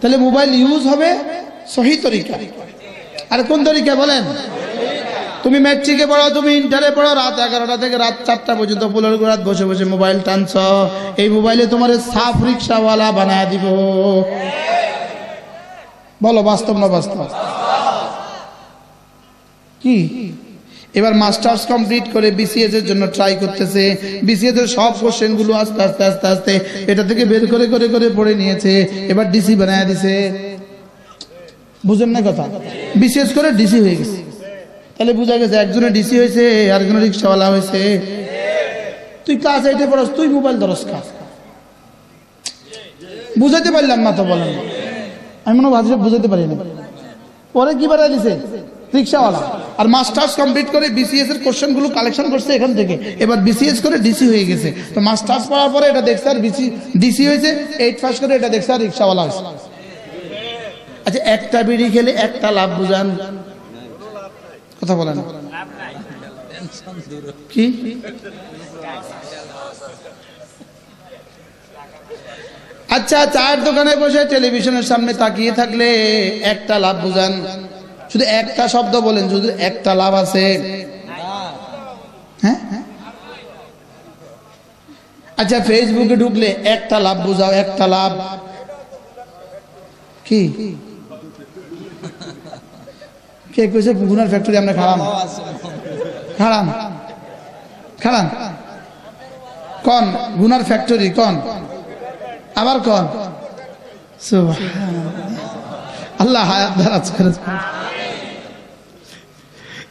তাহলে mobile use হবে সহি তরিকা। আর কোন তরিকা বলেন? তুমি ম্যাট্রিকে পড়ো তুমি ইন্টারে পড়ো রাত এগারোটা থেকে রাত চারটা পর্যন্ত পুলের রাত বসে বসে মোবাইল টানছ। এই মোবাইলে তোমার সাফ রিক্সাওয়ালা বানায় দিব। বলো, বাস্তব না বাস্তব? কি? এবার মাস্টার্স কমপ্লিট করে বিসিএস এর জন্য ট্রাই করতেছে। বিসিএস এর সব কোশ্চেনগুলো আস্তে আস্তে আস্তে আস্তে এটা থেকে বের করে করে করে পড়ে নিয়েছে। এবার ডিসি বানায় দিছে। বুঝেন না কথা? বিসিএস করে ডিসি হয়ে গেছে। তাহলে বোঝা গেছে একজনে ডিসি হয়েছে, আরেকজনে রিক্সাওয়ালা হয়েছে। তুই ক্লাস এইটে পড়াস, তুই মোবাইল ধরস খা বুঝাইতে পারলাম না তো বলেন। আমি মনে ভাবছি বুঝাতে পারি না পরে কি বাড়াই দিছে? রিক্সাওয়ালা। আর মাস্টার্স কমপ্লিট করে বিসিএস এর কোশ্চেনগুলো কালেকশন করছে এখান থেকে। এবার বিসিএস করে ডিসি হয়ে গেছে। তো মাস্টার্স পড়ার পরে এটা দেখছে আর বিসি ডিসি হয়েছে এইট পাস করে এটা দেখছে আর রিক্সাওয়ালা হয়েছে। আচ্ছা একটা বিড়ি খেলে একটা লাভ বুঝান। কথা বলেন। কি? আচ্ছা চায়ের দোকানে বসে টেলিভিশনের সামনে তাকিয়ে থাকলে একটা লাভ বুঝান। শুধু একটা শব্দ বলেন শুধু একটা লাভ আছে। হ্যাঁ? আচ্ছা ফেসবুকে ঢুকলে একটা লাভ বুঝাও একটা লাভ। কি? কে কইছে গুনার ফ্যাক্টরি আমরা খাড়াম খাড়াম খাড়াম কন? গুনার ফ্যাক্টরি কন? আবার কন। আল্লাহ হায়াত করে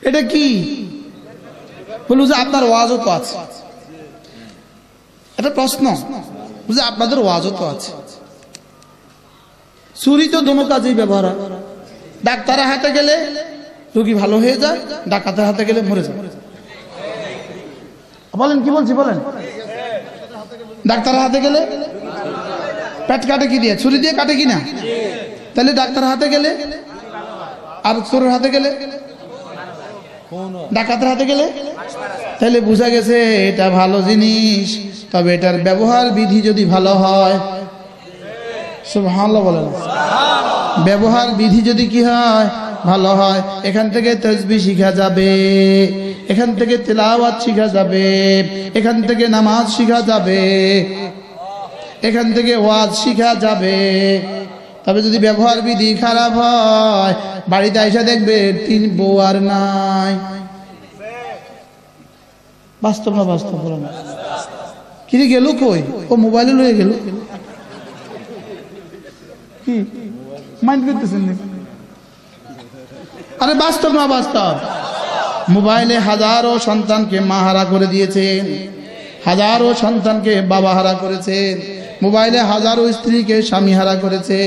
এটা কি? বলব যে আপনার ওয়াজও তো আছে। এটা প্রশ্ন। বুঝে আপনাদের ওয়াজও তো আছে। চুরি তো দোনো কাজেই ব্যবহার হয়। ডাক্তারের হাতে গেলে রোগী ভালো হয়ে যায়, ডাকাতের হাতে গেলে মরে যায়। বলেন, কি বলছি, বলেন? ডাক্তারের হাতে গেলে পেট কাটে কি দিয়ে? ছুরি দিয়ে কাটে কি না? তাহলে ডাক্তারের হাতে গেলে আর চোরের হাতে গেলে ডাকাতের হাতে গেলে? তাহলে বোঝা গেছে এটা ভালো জিনিস, তবে এটার ব্যবহার বিধি যদি ভালো হয়, সুবহানাল্লাহ বলেন। ব্যবহার বিধি যদি কি হয়, ভালো হয়, এখান থেকে তসবি শিখা যাবে, এখান থেকে তেলাওয়াত শিখা যাবে, এখান থেকে নামাজ শিখা যাবে, এখান থেকে ওয়াজ শিখা যাবে। তবে যদি ব্যবহার বিধি খারাপ হয়, বাড়িতে আইসা দেখবে তিন বউ আর নাই। বাস্তব না বাস্তব কিরে গেল কই? ও মোবাইলে লয়ে গেল। কি? মাইন্ড করতেছেন আরে বাস্তব না বাস্তব? মোবাইলে হাজারো সন্তানকে মা হারা করে দিয়েছেন। হাজারো সন্তানকে বাবা হারা করেছেন। মোবাইলে হাজারো স্ত্রীকে স্বামী হারা করেছে।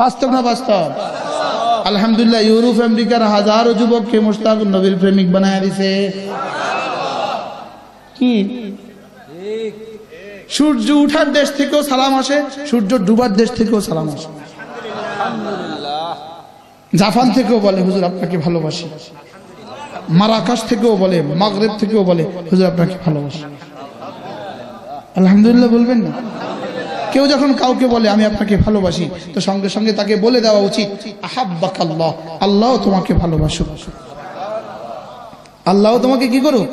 বাস্তব না বাস্তব? আলহামদুলিল্লাহ ইউরোপ আমেরিকার হাজারো যুবককে মুস্তাকুর নবীর প্রেমিক বানায় দিছে। কি? সূর্য উঠার দেশ থেকেও সালাম আসে সূর্য ডুবার দেশ থেকেও সালাম আসে। জাপান থেকেও বলে হুজুর আপনাকে ভালোবাসি। মারাকাশ থেকেও বলে মাগরেব থেকেও বলে হুজুর আপনাকে ভালোবাসি। আলহামদুলিল্লাহ বলবেন না। কেউ যখন কাউকে বলে, আমি আপনাকে ভালোবাসি, তো সঙ্গে সঙ্গে তাকে বলে দেওয়া উচিত আহাব্বাক আল্লাহ আল্লাহ তোমাকে ভালোবাসুক। আল্লাহ তোমাকে কি করুক?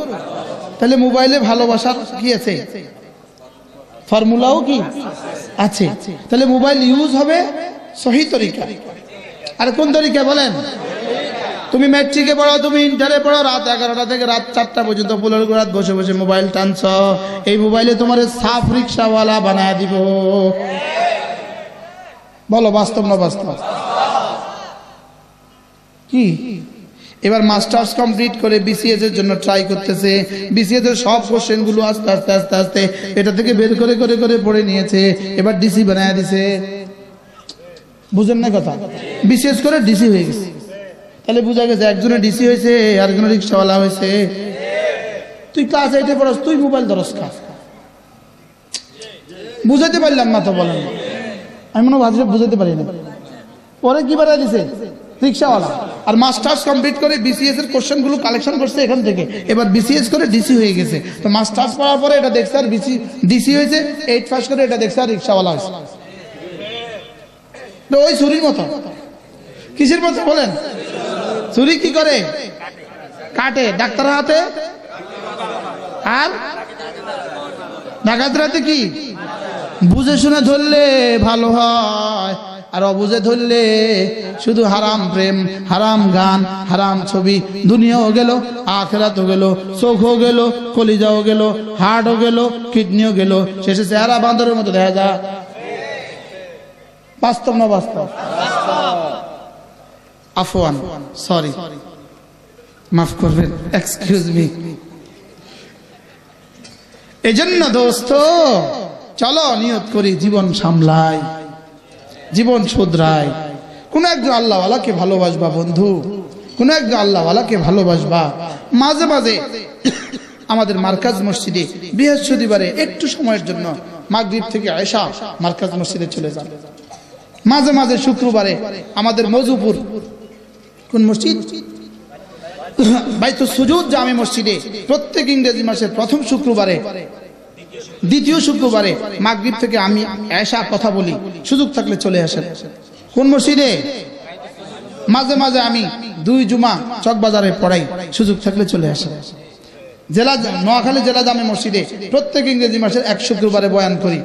তাহলে মোবাইলে ভালোবাসার কি আছে? ফর্মুলাও কি আছে? তাহলে মোবাইল ইউজ হবে সহি তরিকা আর কোন তরিকা বলেন? তুমি ম্যাট্রিকে পড়ো, তুমি ইন্টারে পড়ো, রাত এগারোটা থেকে রাত চারটা পর্যন্ত পুলের রাত বসে বসে মোবাইল টানছ। এই মোবাইলে তোমার সাফ রিক্সাওয়ালা বানায় দিব। বলো, বাস্তব না বাস্তব? কি? এবার মাস্টার্স কমপ্লিট করে বিসিএস এর জন্য ট্রাই করতেছে। বিসিএস এর সব কোশ্চেনগুলো আস্তে আস্তে আস্তে আস্তে এটা থেকে বের করে করে করে পড়ে নিয়েছে। এবার ডিসি বানায় দিছে। বুঝেন না কথা? বিসিএস করে ডিসি হয়ে গেছে। তাহলে বোঝা গেছে একজনে ডিসি হয়েছে আরেকজনে রিক্সাওয়ালা হয়েছে। তুই ক্লাস এইটে পড়াস তুই মোবাইল ধরস খা বুঝাইতে পারলাম না তো বলেন। আমি মনে ভাবছি বুঝাতে পারি না পরে কি বাড়াই দিছে? রিক্সাওয়ালা। আর মাস্টার্স কমপ্লিট করে বিসিএস এর কোশ্চেনগুলো কালেকশন করছে এখান থেকে। এবার বিসিএস করে ডিসি হয়ে গেছে। তো মাস্টার্স পড়ার পরে এটা দেখছে আর বিসি ডিসি হয়েছে এইট পাস করে এটা দেখছে আর রিক্সাওয়ালা হয়েছে। তো ওই ছুরির মতো। কিসের মতো বলেন? ছুরি কি করে? কাটে। ডাক্তার হাতে? আর? ডাকাত কি? বুঝে শুনে ধরলে ভালো হয়। আর অবুঝে ধরলে শুধু হারাম প্রেম, হারাম গান, হারাম ছবি। দুনিয়াও গেল, আখেরাতও গেল, চোখও গেল, কলিজাও গেল, হার্টও গেল, কিডনিও গেল। শেষে চেহারা বান্দরের মতো দেখা যায়। বাস্তব না বাস্তব? আফওয়ান, সরি। মাফ করবেন এক্সকিউজ মি এজন্য দোস্ত, চলো নিয়ত করি, জীবন সামলাই, জীবন শুধরাই। কোন একজন আল্লাহওয়ালাকে ভালোবাসবা বন্ধু, কোন একজন আল্লাহওয়ালাকে ভালোবাসবা। মাঝে মাঝে আমাদের মার্কাজ মসজিদে বৃহস্পতিবারে একটু সময়ের জন্য মাগরিব থেকে আয়সা মার্কাজ মসজিদে চলে যান মাঝে মাঝে শুক্রবারে আমাদের মজুপুর কোন মসজিদ? বাইতু সুজুদ জামে মসজিদে প্রত্যেক ইংরেজি মাসের প্রথম শুক্রবারে, দ্বিতীয় শুক্রবারে মাগরিব থেকে আমি এসা কথা বলি, সুযোগ থাকলে চলে আসেন। কোন মসজিদে? মাঝে মাঝে আমি দুই জুমা চকবাজারে পড়াই, সুযোগ থাকলে চলে আসেন। জেলা নোয়াখালী জেলা জামে মসজিদে প্রত্যেক ইংরেজি মাসের এক শুক্রবারে বয়ান করি।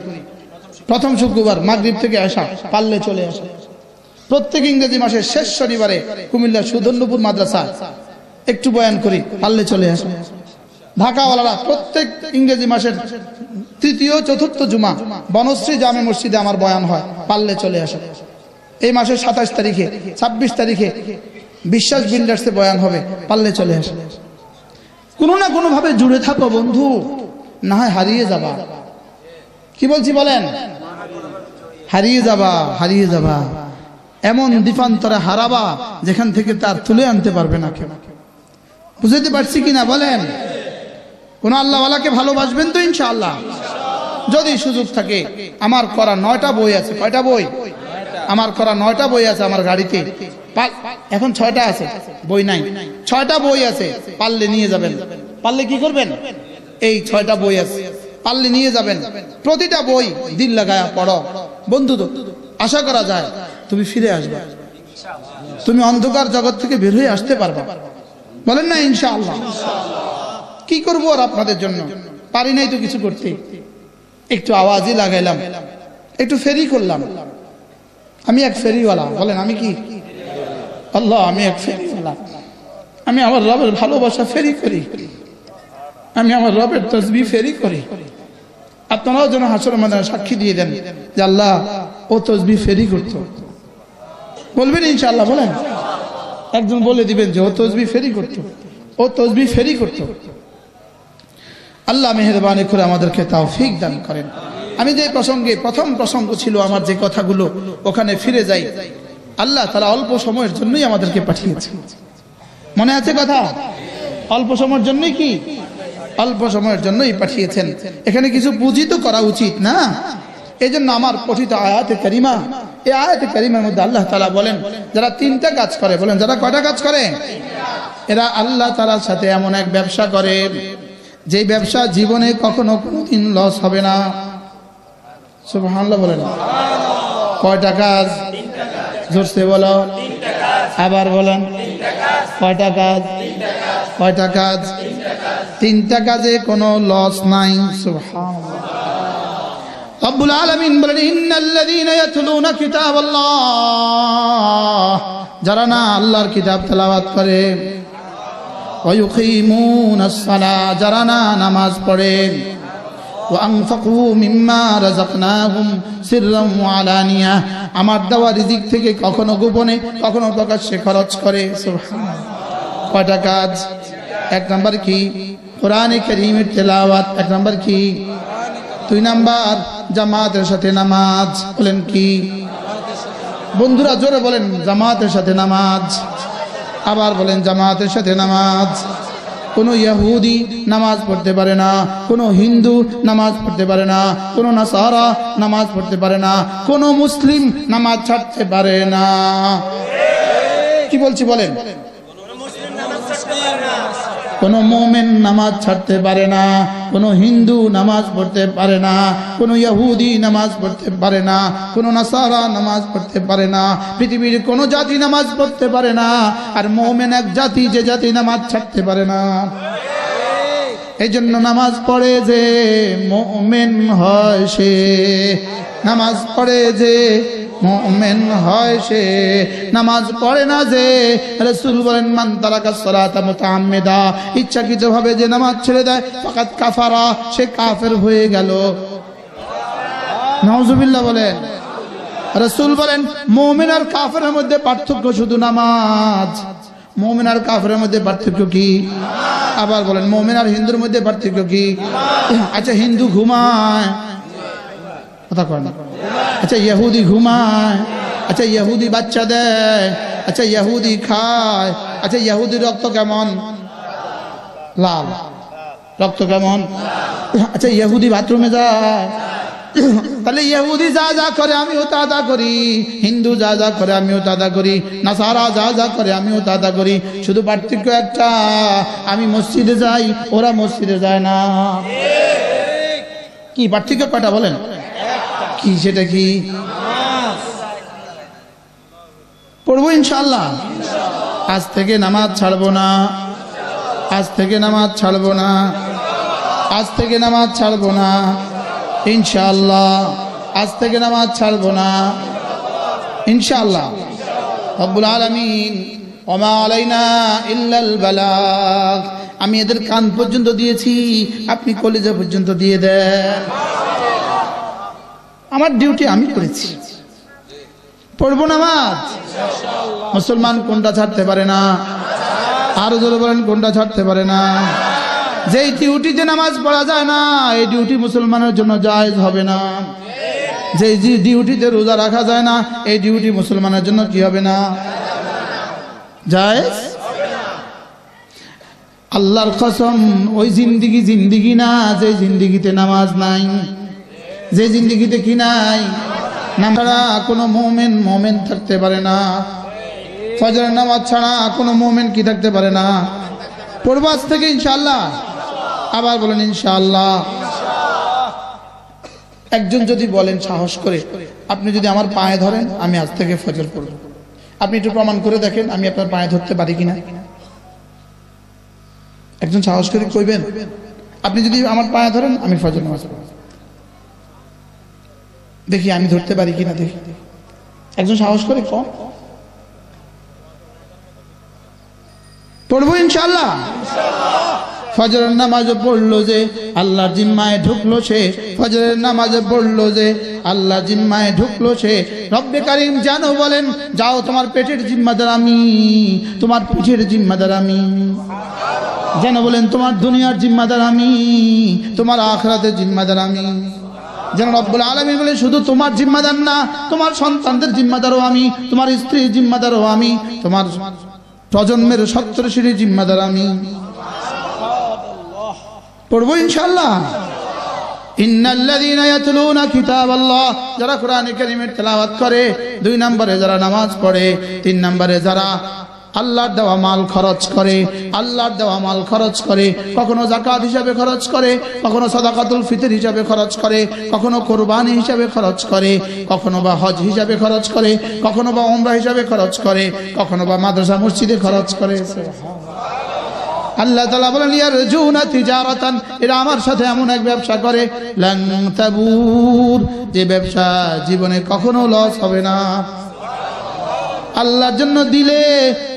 প্রথম শুক্রবার মাগরিব থেকে আসা পারলে চলে আসে প্রত্যেক ইংরেজি মাসের শেষ শনিবারে কুমিল্লা সুধন্যপুর মাদ্রাসা। একটু বয়ান করি, পারলে চলে আসে। ঢাকাওয়ালারা প্রত্যেক ইংরেজি মাসের তৃতীয়, চতুর্থ জুমা বনশ্রী জামে মসজিদে আমার বয়ান হয়, পারলে চলে আসে। এই মাসের সাতাশ তারিখে, ছাব্বিশ তারিখে বিশ্বাস বিল্ডার্সে বয়ান হবে, পারলে চলে আসে। কোনো না কোনো ভাবে জুড়ে থাকো বন্ধু, না হয় হারিয়ে যাবা। কি বলছি বলেন? হারিয়ে যাবা হারিয়ে যাবা। এমন দ্বীপান্তরে হারাবা যেখান থেকে তার তুলে আনতে পারবে না কেউ। বুঝতে পারছি কিনা বলেন? কোন আল্লাহওয়ালাকে ভালোবাসবেন তো ইনশাআল্লাহ? যদি সুযোগ থাকে, আমার করা নয়টা বই আছে। কয়টা বই? আমার করা নয়টা বই আছে আমার গাড়িতে। এখন ছয়টা আছে, বই নাই। ছয়টা বই আছে, পারলে নিয়ে যাবেন। পারলে কি করবেন? এই ছয়টা বই আছে, পারলে নিয়ে যাবেন। প্রতিটা বই দিল লাগায়া পড়ো। বন্ধু তো, আশা করা যায় তুমি ফিরে আসবে। তুমি অন্ধকার জগৎ থেকে বের হয়ে আসতে পারবা। বলেন না, ইনশাআল্লাহ। কি করব আর আপনাদের জন্য? পারি নাই তো কিছু করতে। একটু আওয়াজই লাগাইলাম। একটু ফেরি করলাম। আমি এক ফেরিওয়ালা। বলেন, আমি কি? আল্লাহ, আমি এক ফেরিওয়ালা। আমি আমার রবের ভালোবাসা ফেরি করি। আমি আমার রবের তসবি ফেরি করি। আপনারাও যেন হাসর মানে সাক্ষী দিয়ে দেন যে আল্লাহ ও তসবি ফেরি করতো। বলবেন ইনশাল্লাহ বলেন। একজন বলে দিবেন যে, ও তসবি ফেরি করত। ও তসবি ফেরি করতো। আল্লাহ মেহরবানি করে আমাদেরকে তাও ফিক দান করেন। আমি যে প্রসঙ্গে, প্রথম প্রসঙ্গ ছিল আমার যে কথাগুলো, ওখানে ফিরে যাই। আল্লাহ তারা অল্প সময়ের জন্যই আমাদেরকে পাঠিয়েছে মনে আছে কথা? অল্প সময়ের জন্যই কি? অল্প সময়ের জন্যই পাঠিয়েছেন। এখানে কিছু পুঁজি তো করা উচিত না। এই জন্য আমার পঠিত আয়াতে করিমা এই আয়াতে করিমার মধ্যে আল্লাহ তালা বলেন, যারা তিনটা কাজ করে, বলেন, যারা কয়টা কাজ করে? এরা আল্লাহ তালার সাথে এমন এক ব্যবসা করে, যে ব্যবসা জীবনে কখনো কোনোদিন লস হবে না। বলেন। কয়টা কাজ? জোরসে বলো। আবার বলেন। কয়টা কাজ? কয়টা কাজ? তিনটা কাজে কোনো লস নাই। সুবহানাল্লাহ। রব্বুল আলমিন বলেন, ইন্নাল্লাযীনা কিতাবাল্লাহ। যারা না আল্লাহর কিতাব তেলাওয়াত করে ওয়ায়ুকিমুনাস সালাহ যারা না নামাজ পড়ে আমার দেওয়া রিজিক থেকে কখনো গোপনে, কখনো প্রকাশ্যে খরচ করে কয়টা কাজ? এক নাম্বার কি? কোরআনে করিমের তেলাওয়াত, এক নাম্বার কি? দুই নাম্বার জামাতের সাথে নামাজ। বলেন কি? বন্ধুরা, জোরে বলেন, জামাতের সাথে নামাজ। আবার বলেন, জামাতের সাথে নামাজ। কোনো ইয়াহুদি নামাজ পড়তে পারে না, কোনো হিন্দু নামাজ পড়তে পারে না, কোনো নাসারা নামাজ পড়তে পারে না, কোনো মুসলিম নামাজ ছাড়তে পারে না। কি বলছি বলেন? কোনো মোমেন নামাজ ছাড়তে পারে না, কোনো হিন্দু নামাজ পড়তে পারে না, কোনো ইহুদি নামাজ পড়তে পারে না, কোনো নাসারা নামাজ পড়তে পারে না, পৃথিবীর কোনো জাতি নামাজ পড়তে পারে না, আর মোমেন এক জাতি যে জাতি নামাজ ছাড়তে পারে না। এই জন্য নামাজ পড়ে যে মোমেন হয় সে, নামাজ পড়ে যে মোমেন হয় সে। নামাজ পড়ে না যে, রসুল বলেন, মান তারাকা সলাতা মুতাআম্মিদা। ইচ্ছাকৃত ভাবে যে নামাজ ছেড়ে দেয় ফাকাত কাফারা, সে কাফের হয়ে গেল। নাউজুবিল্লাহ বলেন। রসুল বলেন, মোমেন আর কাফের মধ্যে পার্থক্য শুধু নামাজ। মোমেন আর কাফের মধ্যে পার্থক্য কি? আবার বলেন, মোমেন আর হিন্দুর মধ্যে পার্থক্য কি? আচ্ছা হিন্দু ঘুমায়। কথা কয় না। আচ্ছা ইহুদি ঘুমায় আচ্ছা ইহুদি বাচ্চা দেয় আচ্ছা ইহুদি খায় আচ্ছা ইহুদি রক্ত কেমন? লাল। রক্ত কেমন? আচ্ছা ইহুদি বাথরুমে যায়। তাহলে ইহুদি যা যা করে আমিও তা তা করি, হিন্দু যা যা করে আমিও তা তা করি, নাসারা যা যা করে আমিও তা তা করি, শুধু পার্থক্য একটা, আমি মসজিদে যাই, ওরা মসজিদে যায় না। কি পার্থক্য কটা বলেন? কি সেটা কি? পড়ব ইনশাল্লাহ আজ থেকে নামাজ ছাড়বো না। আজ থেকে নামাজ ছাড়বো না। আজ থেকে নামাজ ছাড়বো না। ইনশাল্লাহ আজ থেকে নামাজ ছাড়বো না। ইনশাআল্লাহ। রব্বুল আলামিন। আমি এদের কান পর্যন্ত দিয়েছি। আপনি কলেজা পর্যন্ত দিয়ে দেন। আমার ডিউটি আমি করেছি। পড়ব নামাজ মুসলমান কোনটা ছাড়তে পারে না? আরও জোরে বলেন, কোনটা ছাড়তে পারে না? যেই ডিউটিতে নামাজ পড়া যায় না, এই ডিউটি মুসলমানের জন্য জায়জ হবে না। যে ডিউটিতে রোজা রাখা যায় না, এই ডিউটি মুসলমানের জন্য কি হবে না? জায়েজ? আল্লাহর কসম, ওই জিন্দিগি জিন্দিগি না যে জিন্দিগিতে নামাজ নাই। যে জিন্দিগিতে কি নাই, নাম ছাড়া কোনো মোমেন মোমেন থাকতে পারে না। ফজরের নামাজ ছাড়া কোনো মোমেন কি থাকতে পারে না। আজ থেকে ইনশাল্লাহ আবার বলেন ইনশাল্লাহ একজন যদি বলেন সাহস করে, আপনি যদি আমার পায়ে ধরেন, আমি আজ থেকে ফজর পড়ব। আপনি একটু প্রমাণ করে দেখেন, আমি আপনার পায়ে ধরতে পারি কিনা। একজন সাহস করে কইবেন, আপনি যদি আমার পায়ে ধরেন, আমি ফজর নামাজ পড়ব। দেখি আমি ধরতে পারি কিনা দেখি। একজন সাহস করে কম। পড়ব ইনশাল্লাহ ফজরের নামাজে পড়ল যে আল্লাহ জিম্মায় ঢুকলো সে। ফজরের নামাজে পড়ল যে আল্লাহ জিম্মায় ঢুকলো সে। রব্বে কারিম জানো বলেন, যাও তোমার পেটের জিম্মাদার আমি তোমার পিঠের জিম্মাদার আমি যেন বলেন, তোমার দুনিয়ার জিম্মাদার আমি তোমার আখরাতের জিম্মাদার আমি যেন রব্বুল আলমী বলে, শুধু তোমার জিম্মাদার না, তোমার সন্তানদের জিম্মাদারও আমি, তোমার স্ত্রীর জিম্মাদারও আমি, তোমার প্রজন্মের সত্তর শ্রেণির জিম্মাদার আমি। পড়ব ইনশাল্লাহ যারা কোরআনে করে, দুই নম্বরে যারা নামাজ পড়ে, তিন নম্বরে যারা আল্লাহর দেওয়া মাল খরচ করে, আল্লাহর দেওয়া মাল খরচ করে, কখনো জাকাত হিসাবে খরচ করে, কখনো সদাকাতুল ফিতর হিসাবে খরচ করে, কখনো কোরবানি হিসাবে খরচ করে, কখনো বা হজ হিসাবে খরচ করে, কখনো বা ওমরা হিসাবে খরচ করে, কখনো বা মাদ্রাসা মসজিদে খরচ করে। আল্লাহ তালা বলেন ইয়ার জুনা তিজারাতান এরা আমার সাথে এমন এক ব্যবসা করে লাং তাবুর যে ব্যবসা জীবনে কখনো লস হবে না। আল্লাহর জন্য দিলে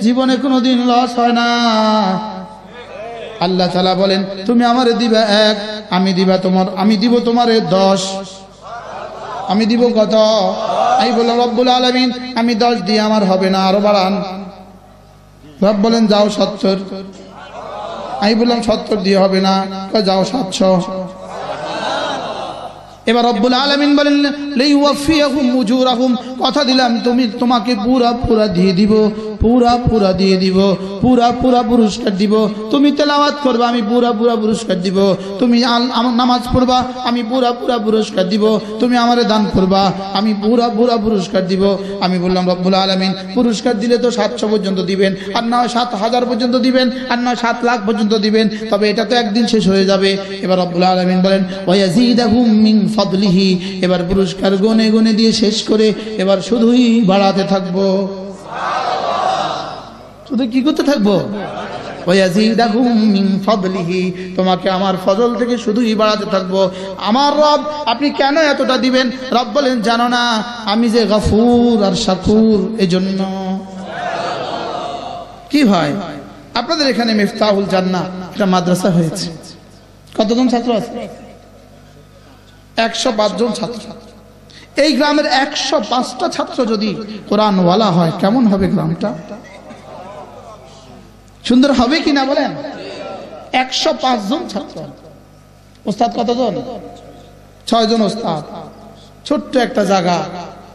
জীবনে কোনো দিন লস হয় না। আল্লাহ তালা বলেন, তুমি আমারে দিবা এক, আমি দিবা তোমার, আমি দিব তোমারে দশ। আমি দিব কত? আমি বললাম, রব্বুল আলমিন, আমি দশ দিয়ে আমার হবে না, আরও বাড়ান। রব বলেন, যাও সত্তর। আমি বললাম, সত্তর দিয়ে হবে না। যাও সাতশো। এবার রব্বুল আলমিন বলেন কথা দিলাম তুমি তোমাকে পুরা পুরা দিয়ে দিব। পুরা পুরা দিয়ে দিব, পুরা পুরা পুরস্কার দিব। তুমি তেলাওয়াত করবা, আমি পুরা পুরা পুরস্কার দিব। তুমি নামাজ পড়বা, আমি পুরা পুরা পুরস্কার দিব। তুমি আমারে দান করবা, আমি পুরা পুরা পুরস্কার দিব। আমি বললাম, রব্বুল আলমিন, পুরস্কার দিলে তো সাতশো পর্যন্ত দিবেন, আর নয় সাত হাজার পর্যন্ত দিবেন, আর নয় সাত লাখ পর্যন্ত দিবেন, তবে এটা তো একদিন শেষ হয়ে যাবে। এবার রব্বুল আলমিন বলেন ফাদলিহি। এবার পুরস্কার গনে গনে দিয়ে শেষ করে এবার শুধুই বাড়াতে থাকব। শুধু কি করতে থাকব? তোমাকে আমার ফজল থেকে শুধুই বাড়াতে থাকব। আমার রব, আপনি কেন এতটা দিবেন? রব বলেন, জানো না, আমি যে গফুর আর শাকুর, এজন্য। কি হয়? আপনাদের এখানে মিফতাহুল জান্নাহ একটা মাদ্রাসা হয়েছে। কতজন ছাত্র আছে? একশো জন ছাত্র। এই গ্রামের একশো পাঁচটা ছাত্র যদি কোরআনওয়ালা হয়, কেমন হবে গ্রামটা? সুন্দর হবে কি না বলেন? একশো জন ছাত্র। ওস্তাদ কতজন? ছয় জন ওস্তাদ। ছোট্ট একটা জায়গা,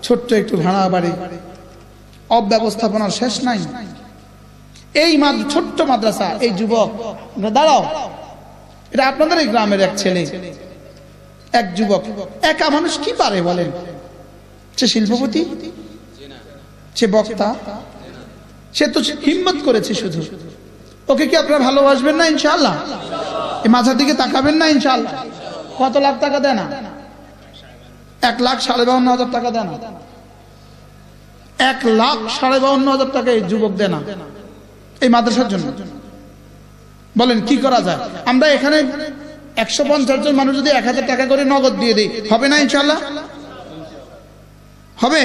ছোট্ট একটু ভাড়া বাড়ি। অব্যবস্থাপনার শেষ নাই। এই ছোট্ট মাদ্রাসা, এই যুবক দাঁড়াও। এটা আপনাদের এই গ্রামের এক ছেলে, এক যুবক। একা মানুষ কি পারে বলেন? সে শিল্পপতি? সে বক্তা? সে তো হিম্মত করেছে শুধু। ওকে কি আপনারা ভালোবাসবেন না, ইনশাআল্লাহ? এই মাঝার দিকে তাকাবেন না, ইনশাআল্লাহ? কত লাখ টাকা দেয় না? এক লাখ সাড়ে বাউন্ন হাজার টাকা দেয় না? এক লাখ সাড়ে বাউন্ন হাজার টাকা এই যুবক দেয় না, এই মাদ্রাসার জন্য। বলেন, কি করা যায়? আমরা এখানে একশো পঞ্চাশ জন মানুষ যদি এক হাজার টাকা করে নগদ দিয়ে দিই, হবে না ইনশাল্লাহ হবে?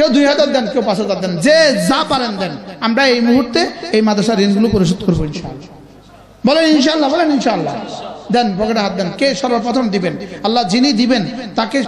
কেউ দুই হাজার দেন, কেউ পাঁচ হাজার দেন, যে যা পারেন দেন। আমরা এই মুহূর্তে এই মাদ্রাসার ঋণগুলো পরিশোধ করব বলেন ইনশাল্লাহ বলেন ইনশাল্লাহ দেন, পকেটে হাত দেন। কে সর্বপ্রথম দিবেন? আল্লাহ যিনি দিবেন, তাকে